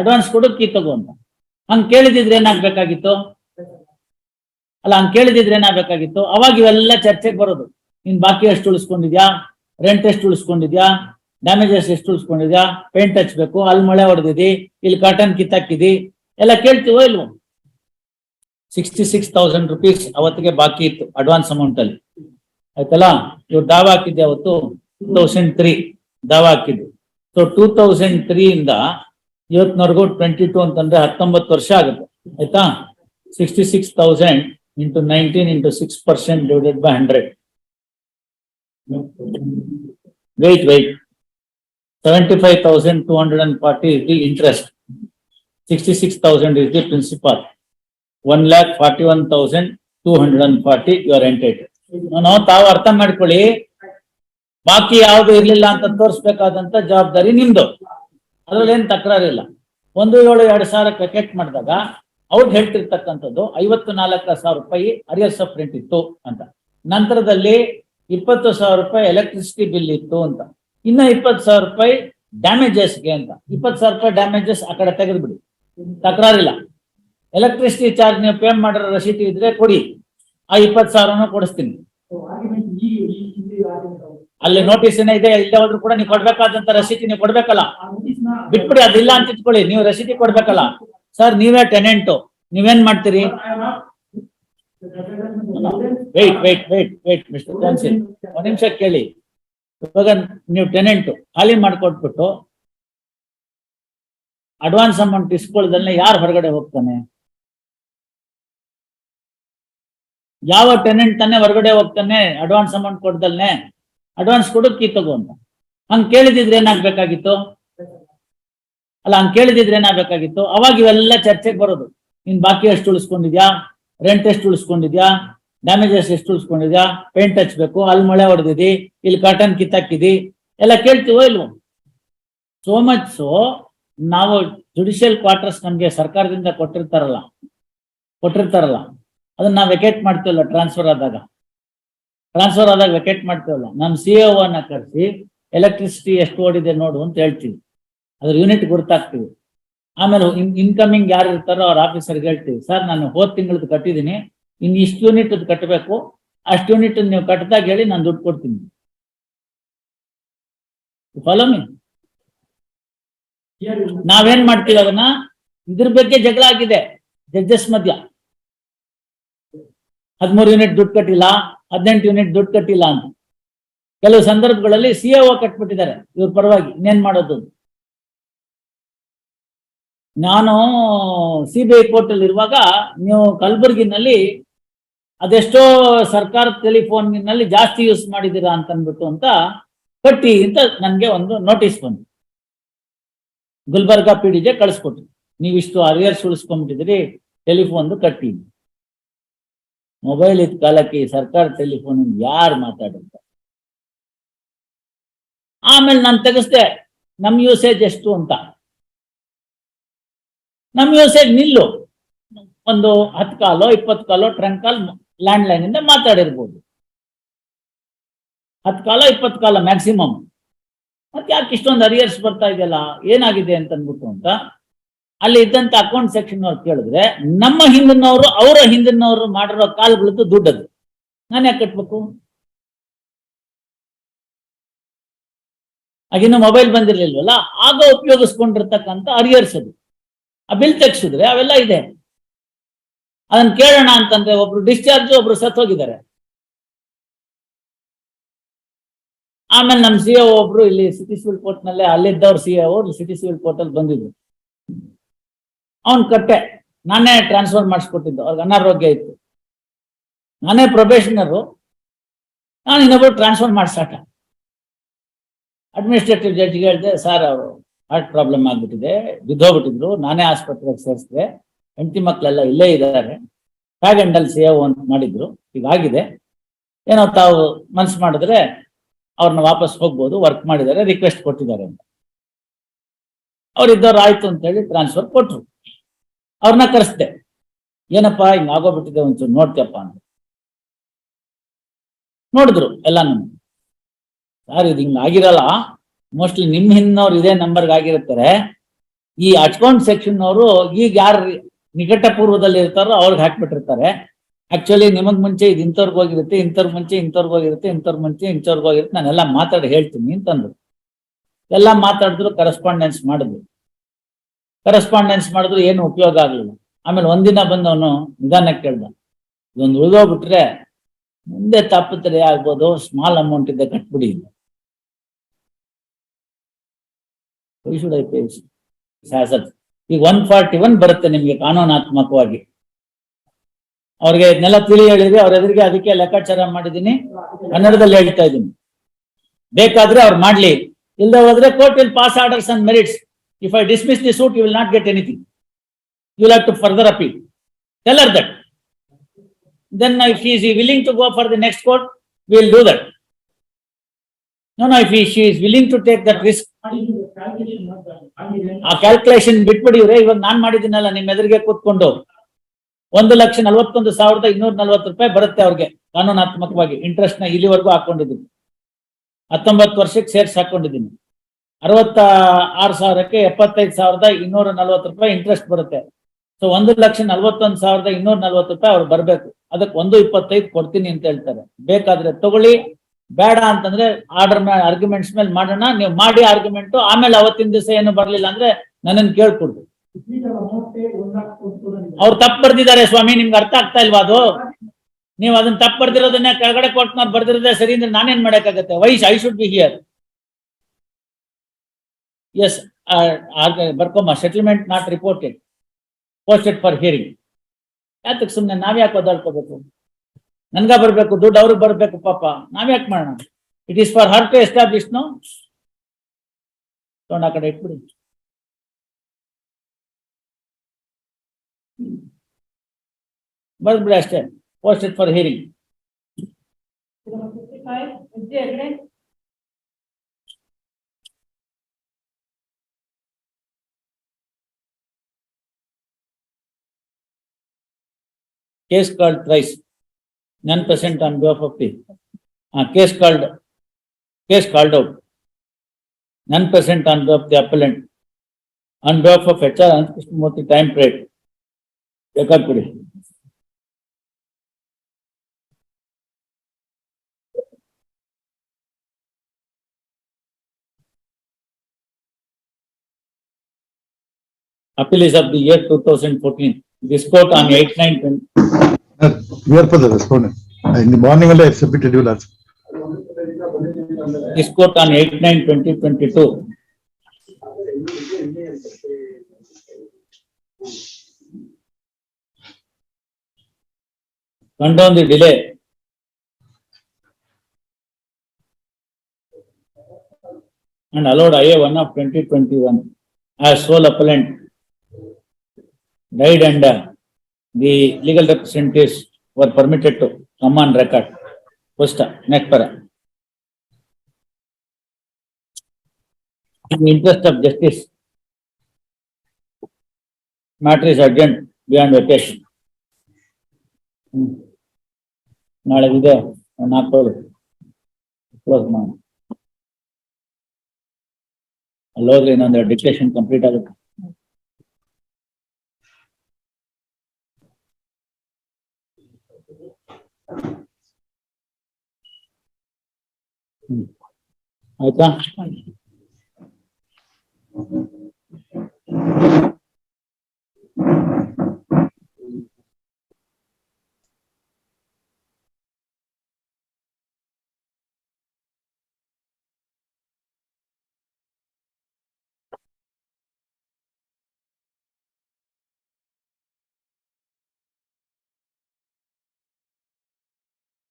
Advance ಕೊಡು key ತಗೋ ಅಂತ. ಹಂಗ್ ಕೇಳಿದಿದ್ರೆ ಏನಾಗ್ಬೇಕಾಗಿತ್ತು? ಅಲ್ಲ, ಹಂಗ್ ಕೇಳಿದಿದ್ರೆ ಏನಾಗ್ಬೇಕಾಗಿತ್ತು? ಅವಾಗ ಇವೆಲ್ಲ ಚರ್ಚೆಗೆ ಬರೋದು. ನೀನ್ ಬಾಕಿ ಎಷ್ಟು ಉಳಿಸ್ಕೊಂಡಿದ್ಯಾ? ರೆಂಟ್ ಎಷ್ಟು ಉಳಿಸ್ಕೊಂಡಿದ್ಯಾ? ಡ್ಯಾಮೇಜಸ್ ಎಷ್ಟು ಉಳಿಸ್ಕೊಂಡಿದ್ಯಾ? ಪೇಂಟ್ ಹಚ್ಬೇಕು, ಅಲ್ಲಿ ಮಳೆ ಹೊಡೆದಿದಿ, ಇಲ್ಲಿ ಕಾಟನ್ ಕಿತ್ತಾಕಿದಿ ಎಲ್ಲ ಕೇಳ್ತೀವೋ ಇಲ್ವೋ? ಸಿಕ್ಸ್ಟಿ ಸಿಕ್ಸ್ ತೌಸಂಡ್ ರುಪೀಸ್ ಅವತ್ತಿಗೆ ಬಾಕಿ ಇತ್ತು ಅಡ್ವಾನ್ಸ್ ಅಮೌಂಟ್ ಅಲ್ಲಿ. ಆಯ್ತಲ್ಲ? ಇವ್ರು ದಾವಾ ಹಾಕಿದ್ದೆ ಅವತ್ತು? ಟೂ ತೌಸಂಡ್ ತ್ರೀ ದಾವಾ ಹಾಕಿದ್ದು. ಸೊ ಟೂ ತೌಸಂಡ್ ತ್ರೀ ಇಂದ ಇವತ್ತಿನವರೆಗೂ ಟ್ವೆಂಟಿ ಟು ಅಂತಂದ್ರೆ ಹತ್ತೊಂಬತ್ತು ವರ್ಷ ಆಗುತ್ತೆ, ಆಯ್ತಾ? Sixty six thousand into nineteen into six percent divided by hundred wait wait seventy five thousand two hundred and forty is the interest sixty six thousand is the principal one lakh forty one thousand two hundred and forty you are entitled ನಾವು ತಾವು ಅರ್ಥ ಮಾಡ್ಕೊಳ್ಳಿ. ಬಾಕಿ ಯಾವ್ದು ಇರ್ಲಿಲ್ಲ ಅಂತ ತೋರಿಸ್ಬೇಕಾದಂತ ಜವಾಬ್ದಾರಿ ನಿಮ್ದು. ಅದ್ರಲ್ಲಿ ಏನ್ ತಕರಾರಿಲ್ಲ. ಒಂದು ಏಳು ಎರಡು ಸಾವಿರ ಕ್ರಿಕೆಟ್ ಮಾಡಿದಾಗ ಅವ್ರು ಹೇಳ್ತಿರ್ತಕ್ಕಂಥದ್ದು ಐವತ್ತು ನಾಲ್ಕು ಸಾವಿರ ರೂಪಾಯಿ ಅರಿಯರ್ಸ್ ಆಫ್ ಇತ್ತು ಅಂತ. ನಂತರದಲ್ಲಿ ಇಪ್ಪತ್ತು ಸಾವಿರ ರೂಪಾಯಿ ಎಲೆಕ್ಟ್ರಿಸಿಟಿ ಬಿಲ್ ಇತ್ತು ಅಂತ. ಇನ್ನ ಇಪ್ಪತ್ತು ಸಾವಿರ ರೂಪಾಯಿ ಡ್ಯಾಮೇಜಸ್ಗೆ ಅಂತ. ಇಪ್ಪತ್ತು ಸಾವಿರ ರೂಪಾಯಿ ಡ್ಯಾಮೇಜಸ್ ಆ ಕಡೆ ತೆಗೆದ್ಬಿಡಿ. ತಕರಾರಿಲ್ಲ. ಎಲೆಕ್ಟ್ರಿಸಿಟಿ ಚಾರ್ಜ್ ನೀವು ಪೇ ಮಾಡಿರೋ ರಸೀದಿ ಇದ್ರೆ ಕೊಡಿ. ಆ ಇಪ್ಪತ್ತು ಸಾವಿರನ ಕೊಡಿಸ್ತೀನಿ. ಅಲ್ಲಿ ನೋಟಿಸ್ ಏನೇ ಇದೆ ಇಲ್ಲೇ ಹೋದ್ರು ಕೂಡ ನೀವು ಕೊಡ್ಬೇಕಾದಂತ ರಸೀತಿ ನೀವು ಕೊಡ್ಬೇಕಲ್ಲ? ಬಿಟ್ಬಿಡಿ, ಅದಿಲ್ಲ ಅಂತ ಇಟ್ಕೊಳ್ಳಿ. ನೀವು ರಸೀತಿ ಕೊಡ್ಬೇಕಲ್ಲ? ಸರ್, ನೀವೇ ಟೆನೆಂಟು ನೀವೇನ್ ಮಾಡ್ತೀರಿ? Wait wait wait wait mister counsel ಒಂದ್ ನಿಮಿಷ ಕೇಳಿ. ಇವಾಗ ನೀವು ಟೆನೆಂಟ್ ಖಾಲಿ ಮಾಡ್ಕೊಟ್ಬಿಟ್ಟು ಅಡ್ವಾನ್ಸ್ ಅಮೌಂಟ್ ಇಸ್ಕೊಳ್ಳೋದನ್ನ ಯಾರು ಹೊರಗಡೆ ಹೋಗ್ತಾನೆ? ಯಾವ ಟೆನೆಂಟ್ ತಾನೆ ಹೊರಗಡೆ ಹೋಗ್ತಾನೆ ಅಡ್ವಾನ್ಸ್ ಅಮೌಂಟ್ ಕೊಡ್ದಲ್ನೆ? ಅಡ್ವಾನ್ಸ್ ಕೊಡು ಕೀ ತಗೋ ಅಂತ. ಹಂಗ್ ಕೇಳಿದಿದ್ರೆ ಏನಾಗ್ಬೇಕಾಗಿತ್ತು? ಅಲ್ಲ, ಹಂಗ್ ಕೇಳಿದಿದ್ರೆ ಏನಾಗ್ಬೇಕಾಗಿತ್ತು? ಅವಾಗ ಇವೆಲ್ಲ ಚರ್ಚೆಗೆ ಬರೋದು. ನಿನ್ ಬಾಕಿ ಎಷ್ಟು ಉಳಿಸ್ಕೊಂಡಿದ್ಯಾ? ರೆಂಟ್ ಎಷ್ಟು ಉಳಿಸ್ಕೊಂಡಿದ್ಯಾ? ಡ್ಯಾಮೇಜಸ್ ಎಷ್ಟು ಉಳಿಸ್ಕೊಂಡಿದ್ಯಾ? ಪೇಂಟ್ ಹಚ್ಬೇಕು, ಅಲ್ಲಿ ಮಳೆ ಹೊಡೆದಿದಿ, ಇಲ್ಲಿ ಕಾಟನ್ ಕಿತ್ತಾಕಿದಿ ಎಲ್ಲ ಕೇಳ್ತೀವೋ ಇಲ್ವೋ? ಸೋ ಮಚ್ ಸೊ ನಾವು ಜುಡಿಷಿಯಲ್ ಕ್ವಾರ್ಟರ್ಸ್ ನಮ್ಗೆ ಸರ್ಕಾರದಿಂದ ಕೊಟ್ಟಿರ್ತಾರಲ್ಲ ಕೊಟ್ಟಿರ್ತಾರಲ್ಲ, ಅದನ್ನ ನಾವು ವೆಕೇಟ್ ಮಾಡ್ತೀವಲ್ಲ ಟ್ರಾನ್ಸ್ಫರ್ ಆದಾಗ. ಟ್ರಾನ್ಸ್ಫರ್ ಆದಾಗ ವೆಕೇಟ್ ಮಾಡ್ತೇವಲ್ಲ. ನಮ್ಮ ಸಿ ಅನ್ನ ಕರೆಸಿ ಎಲೆಕ್ಟ್ರಿಸಿಟಿ ಎಷ್ಟು ಓಡಿದೆ ನೋಡು ಅಂತ ಹೇಳ್ತೀವಿ. ಅದ್ರ ಯೂನಿಟ್ ಗುರ್ತಾಗ್ತೀವಿ. ಆಮೇಲೆ ಇನ್ಕಮಿಂಗ್ ಯಾರು ಇರ್ತಾರೋ ಅವ್ರ ಆಫೀಸರ್ಗೆ ಹೇಳ್ತೀವಿ, ಸರ್, ನಾನು ಹೋದ್ ತಿಂಗಳದ್ದು ಕಟ್ಟಿದ್ದೀನಿ ಇನ್ ಇಷ್ಟು ಯೂನಿಟ್ ಕಟ್ಟಬೇಕು ಅಷ್ಟು ಯೂನಿಟ್ ನೀವು ಕಟ್ಟದಾಗ ಹೇಳಿ ನಾನು ದುಡ್ಡು ಕೊಡ್ತೀನಿ. ಫಾಲೋ ಮೀ ನಾವೇನ್ ಮಾಡ್ತೀವಿ ಅದನ್ನ? ಇದ್ರ ಬಗ್ಗೆ ಜಗಳ ಆಗಿದೆ. ಜಡ್ಜಸ್ ಮಧ್ಯ. ಹದಿಮೂರು ಯೂನಿಟ್ ದುಡ್ಡು ಕಟ್ಟಿಲ್ಲ. ಹದಿನೆಂಟು ಯೂನಿಟ್ ದುಡ್ಡು ಕಟ್ಟಿಲ್ಲ ಅಂತ. ಕೆಲವು ಸಂದರ್ಭಗಳಲ್ಲಿ ಸಿ ಒ ಕಟ್ಬಿಟ್ಟಿದ್ದಾರೆ. ಇವ್ರ ಪರವಾಗಿ ಇನ್ನೇನ್ ಮಾಡೋದು? ನಾನು ಸಿ ಬಿ ಐ ಕೋರ್ಟ್ ಅಲ್ಲಿ ಇರುವಾಗ ನೀವು ಕಲಬುರಗಿನಲ್ಲಿ ಅದೆಷ್ಟೋ ಸರ್ಕಾರ ಟೆಲಿಫೋನ್ನಲ್ಲಿ ಜಾಸ್ತಿ ಯೂಸ್ ಮಾಡಿದ್ದೀರಾ ಅಂತ ಅಂದ್ಬಿಟ್ಟು ಅಂತ ಕಟ್ಟಿ ಅಂತ ನನಗೆ ಒಂದು ನೋಟಿಸ್ ಬಂತು. ಗುಲ್ಬರ್ಗಾ ಪಿ ಡಿಗೆ ಕಳಿಸ್ಕೊಟ್ರು. ನೀವಿಷ್ಟು ಅರಿಯರ್ಸ್ ಉಳಿಸ್ಕೊಂಡ್ಬಿಟ್ಟಿದ್ರಿ ಟೆಲಿಫೋನ್ ಕಟ್ಟಿ ಮೊಬೈಲ್ ಇದ್ದ ಕಾಲಕ್ಕೆ ಸರ್ಕಾರ ಟೆಲಿಫೋನ್ ಯಾರು ಮಾತಾಡಿರ್ತಾರೆ? ಆಮೇಲೆ ನಾನು ತೆಗಿಸ್ದೆ ನಮ್ಮ ಯೂಸೇಜ್ ಎಷ್ಟು ಅಂತ. ನಮ್ಮ ಯೂಸೇಜ್ ನಿಲ್ಲು. ಒಂದು ಹತ್ತು ಕಾಲೋ, ಇಪ್ಪತ್ತು ಕಾಲೋ ಟ್ರಂಕ್ ಕಾಲ್ ಲ್ಯಾಂಡ್ ಲೈನ್ ಇಂದ ಮಾತಾಡಿರ್ಬೋದು. ಹತ್ತು ಕಾಲ, ಇಪ್ಪತ್ತು ಕಾಲ ಮ್ಯಾಕ್ಸಿಮಮ್ ಮತ್ತೆ ಯಾಕೆ ಇಷ್ಟೊಂದು ಅರಿಯರ್ಸ್ ಬರ್ತಾ ಇದೆಯಲ್ಲ? ಏನಾಗಿದೆ ಅಂತ ಅಂದ್ಬಿಟ್ಟು ಅಂತ ಅಲ್ಲಿ ಇದ್ದಂತ ಅಕೌಂಟ್ ಸೆಕ್ಷನ್ ಅವ್ರು ಕೇಳಿದ್ರೆ, ನಮ್ಮ ಹಿಂದಿನವರು, ಅವರ ಹಿಂದಿನವರು ಮಾಡಿರೋ ಕಾಲ್ಗಳದ್ದು ದುಡ್ಡದು ನಾನು ಯಾಕೆ ಕಟ್ಬೇಕು? ಆಗಿನ್ನು ಮೊಬೈಲ್ ಬಂದಿರ್ಲಿಲ್ವಲ್ಲ, ಆಗ ಉಪಯೋಗಿಸ್ಕೊಂಡಿರ್ತಕ್ಕಂಥ ಅರಿಯರ್ಸ್ ಅದು. ಆ ಬಿಲ್ ತೆಗ್ಸಿದ್ರೆ ಅವೆಲ್ಲ ಇದೆ. ಅದನ್ನ ಕೇಳೋಣ ಅಂತಂದ್ರೆ ಒಬ್ರು ಡಿಸ್ಚಾರ್ಜ್ ಒಬ್ರು ಸತ್ ಹೋಗಿದ್ದಾರೆ. ಆಮೇಲೆ ನಮ್ಮ ಸಿ ಒಬ್ರು ಇಲ್ಲಿ ಸಿಟಿ ಸಿವಿಲ್ ಕೋರ್ಟ್ ನಲ್ಲೇ, ಅಲ್ಲಿದ್ದವ್ರು ಸಿ ಅವರು ಸಿಟಿ ಸಿವಿಲ್ ಕೋರ್ಟ್ ಅಲ್ಲಿ ಬಂದಿದ್ರು. ಅವನ್ ಕಟ್ಟೆ. ನಾನೇ ಟ್ರಾನ್ಸ್ಫರ್ ಮಾಡಿಸ್ಕೊಟ್ಟಿದ್ದು. ಅವ್ರಿಗೆ ಅನಾರೋಗ್ಯ ಇತ್ತು. ನಾನೇ ಪ್ರೊಬೇಷನರು ನಾನು ಇನ್ನೊಬ್ರು ಟ್ರಾನ್ಸ್ಫರ್ ಮಾಡ್ಸಾಕ. ಅಡ್ಮಿನಿಸ್ಟ್ರೇಟಿವ್ ಜಡ್ಜ್ಗೆ ಹೇಳಿದೆ ಸರ್ ಅವರು ಹಾರ್ಟ್ ಪ್ರಾಬ್ಲಮ್ ಆಗ್ಬಿಟ್ಟಿದೆ. ಬಿದ್ದೋಗ್ಬಿಟ್ಟಿದ್ರು. ನಾನೇ ಆಸ್ಪತ್ರೆಗೆ ಸೇರಿಸಿದೆ. ಹೆಂಡತಿ ಮಕ್ಕಳೆಲ್ಲ ಇಲ್ಲೇ ಇದ್ದಾರೆ. ಟ್ಯಾಗ್ ಹ್ಯಾಂಡಲ್ ಸಿ ಅಂತ ಮಾಡಿದ್ರು. ಹೀಗಾಗಿದೆ ಏನೋ ತಾವು ಮನ್ಸು ಮಾಡಿದ್ರೆ ಅವ್ರನ್ನ ವಾಪಸ್ ಹೋಗ್ಬೋದು. ವರ್ಕ್ ಮಾಡಿದ್ದಾರೆ. ರಿಕ್ವೆಸ್ಟ್ ಕೊಟ್ಟಿದ್ದಾರೆ ಅಂತ. ಅವ್ರಿದ್ದವ್ರು ಆಯ್ತು ಅಂತ ಹೇಳಿ ಟ್ರಾನ್ಸ್ಫರ್ ಕೊಟ್ರು. ಅವ್ರನ್ನ ಕರೆಸ್ದೆ. ಏನಪ್ಪಾ, ಹಿಂಗ ಆಗೋಗ್ಬಿಟ್ಟಿದೆ ಒಂಚೂರು ನೋಡ್ತೀಯಪ್ಪ ಅಂತ ನೋಡಿದ್ರು ಎಲ್ಲಾನು ಸರ್ ಇದು ಹಿಂಗ ಆಗಿರಲ್ಲ ಮೋಸ್ಟ್ಲಿ ನಿಮ್ ಹಿಂದಿನವ್ರು ಇದೇ ನಂಬರ್ಗೆ ಆಗಿರ್ತಾರೆ. ಈ ಅಚ್ಕೌಂಟ್ ಸೆಕ್ಷನ್ ಅವರು ಈಗ ಯಾರು ನಿಕಟ ಪೂರ್ವದಲ್ಲಿ ಇರ್ತಾರೋ ಅವ್ರಿಗೆ ಹಾಕ್ಬಿಟ್ಟಿರ್ತಾರೆ. ಆಕ್ಚುಲಿ ನಿಮಗ್ ಮುಂಚೆ ಇದು ಇಂಥವ್ರಿಗೆ ಹೋಗಿರುತ್ತೆ ಇಂಥವ್ರ ಮುಂಚೆ ಇಂಥವ್ರಿಗೆ ಹೋಗಿರುತ್ತೆ ಇಂಥವ್ರ ಮುಂಚೆ ಇಂಥವ್ರಿಗೆ ಹೋಗಿರುತ್ತೆ, ನಾನೆಲ್ಲ ಮಾತಾಡಿ ಹೇಳ್ತೀನಿ ಅಂತಂದ್ರು. ಎಲ್ಲ ಮಾತಾಡಿದ್ರು ಕರೆಸ್ಪಾಂಡೆನ್ಸ್ ಮಾಡಿದ್ರು. ಕರೆಸ್ಪಾಂಡೆನ್ಸ್ ಮಾಡಿದ್ರು ಏನು ಉಪಯೋಗ ಆಗ್ಲಿಲ್ಲ ಆಮೇಲೆ ಒಂದಿನ ಬಂದವನು ನಿಧಾನಕ್ಕೆ ಕೇಳ್ದ ಇದೊಂದು ಉಳಿದೋಗ್ಬಿಟ್ರೆ ಮುಂದೆ ತಾಪತ್ರೆ ಆಗ್ಬೋದು ಸ್ಮಾಲ್ ಅಮೌಂಟ್ ಇದೆ ಕಟ್ಬಿಡಿ? Hazard. ಈಗ ಒನ್ ಫಾರ್ಟಿ ಒನ್ ಬರುತ್ತೆ ನಿಮ್ಗೆ ಕಾನೂನಾತ್ಮಕವಾಗಿ ಅವ್ರಿಗೆ ಇದನ್ನೆಲ್ಲ ತಿಳಿ ಹೇಳಿದ್ರೆ ಅವ್ರ ಎದುರಿಗೆ ಅದಕ್ಕೆ ಲೆಕ್ಕಾಚಾರ ಮಾಡಿದೀನಿ ಕನ್ನಡದಲ್ಲಿ ಹೇಳ್ತಾ ಇದ್ದೀನಿ ಬೇಕಾದ್ರೆ ಅವ್ರು ಮಾಡ್ಲಿ ಇಲ್ಲದೆ ಹೋದ್ರೆ court will pass orders and merits if I dismiss the suit you will not get anything you will have to further appeal tell her that then if he is willing to go for the next court, we will do that. No, no, if he, she is willing to take that risk, ಆ calculation ಬಿಟ್ಬಿಡಿವ್ರೆ ಇವಾಗ ನಾನ್ ಮಾಡಿದ್ದೀನಲ್ಲ ನಿಮ್ಮ ಎದುರಿಗೆ ಕೂತ್ಕೊಂಡು. ಒಂದು ಲಕ್ಷ ನಲವತ್ತೊಂದು ಸಾವಿರದ ಇನ್ನೂರ ನಲ್ವತ್ತು ರೂಪಾಯಿ ಬರುತ್ತೆ ಅವ್ರಿಗೆ ಕಾನೂನಾತ್ಮಕವಾಗಿ. ಇಂಟ್ರೆಸ್ಟ್ನ ಇಲ್ಲಿವರೆಗೂ ಹಾಕೊಂಡಿದ್ದೀನಿ. ಹತ್ತೊಂಬತ್ತು ವರ್ಷಕ್ಕೆ ಸೇರ್ಸಿ ಹಾಕೊಂಡಿದ್ದೀನಿ. ಅರವತ್ತ ಆರು ಸಾವಿರಕ್ಕೆ ಎಪ್ಪತ್ತೈದು ಸಾವಿರದ ಇನ್ನೂರ ನಲ್ವತ್ತು ರೂಪಾಯಿ ಇಂಟ್ರೆಸ್ಟ್ ಬರುತ್ತೆ. ಸೊ ಒಂದು ಲಕ್ಷ ನಲ್ವತ್ತೊಂದು ಸಾವಿರದ ಇನ್ನೂರ ನಲ್ವತ್ತು ರೂಪಾಯಿ ಅವ್ರು ಬರ್ಬೇಕು. ಅದಕ್ಕೆ ಒಂದು ಇಪ್ಪತ್ತೈದು ಕೊಡ್ತೀನಿ ಅಂತ ಹೇಳ್ತಾರೆ. ಬೇಕಾದ್ರೆ ತಗೊಳ್ಳಿ. ಬೇಡ ಅಂತಂದ್ರೆ ಆರ್ಡರ್ ಮೇಲೆ ಆರ್ಗ್ಯುಮೆಂಟ್ಸ್ ಮೇಲೆ ಮಾಡೋಣ. ನೀವು ಮಾಡಿ ಆರ್ಗ್ಯುಮೆಂಟ್ ಆಮೇಲೆ ಅವತ್ತಿನ ದಿವಸ ಏನು ಬರ್ಲಿಲ್ಲ ಅಂದ್ರೆ ನನ್ನನ್ನು ಕೇಳ್ಕೊಡ್ದು ಅವ್ರು ತಪ್ಪು ಬರ್ದಿದ್ದಾರೆ ಸ್ವಾಮಿ, ನಿಮ್ಗೆ ಅರ್ಥ ಆಗ್ತಾ ಇಲ್ವಾ ಅದು? ನೀವು ಅದನ್ನ ತಪ್ಪು ಬರ್ದಿರೋದನ್ನ ಕೆಳಗಡೆ ಕೊಟ್ಟು ಬರ್ದಿರೋದೇ ಸರಿ ಅಂದ್ರೆ ನಾನೇನ್ ಮಾಡಕ್ಕಾಗತ್ತೆ? Wise I should be here S ಬರ್ಕೊಮ್ಮ settlement not reported posted for hearing ಯಾತಕ್ಕೆ ಸುಮ್ಮನೆ ನಾವ್ಯಾಕೆ ಒದ್ದಾಡ್ಕೋಬೇಕು ನನ್ಗ ಬರ್ಬೇಕು ದುಡ್ಡು ಅವ್ರಿಗೆ ಬರ್ಬೇಕು ಪಾಪ ನಾವ್ಯಾಕೆ ಮಾಡೋಣ it is for her to establish no ತಗೊಂಡ್ ಆ ಕಡೆ ಇಟ್ಬಿಡಿ ಬರ್ದ್ಬಿಡಿ ಅಷ್ಟೇ posted for hearing case called thrice, non-present on behalf of the, uh, case called, case called out, non-present on behalf of the appellant, on behalf of HR and Krishnamurthy time period, record period. Appeal is of the year 2014. This court on 8, 9, You are for the respondent. In the morning, only I submitted you last. This court on 8 9 2022. Condone the delay. And allowed IA 1 of 2021 as sole appellant died under the legal representatives were permitted to come on record. Posta, next para. In the interest of justice. Matter is urgent beyond vacation. ಹ್ಮ್. ನಾಳೆ ಇದೆ ನಾಲ್ಕು close ಮಾಡಿ ಅಲ್ಲಿ ಹೋದ್ರೆ ಇನ್ನೊಂದು dictation complete ಆಗುತ್ತೆ Айда.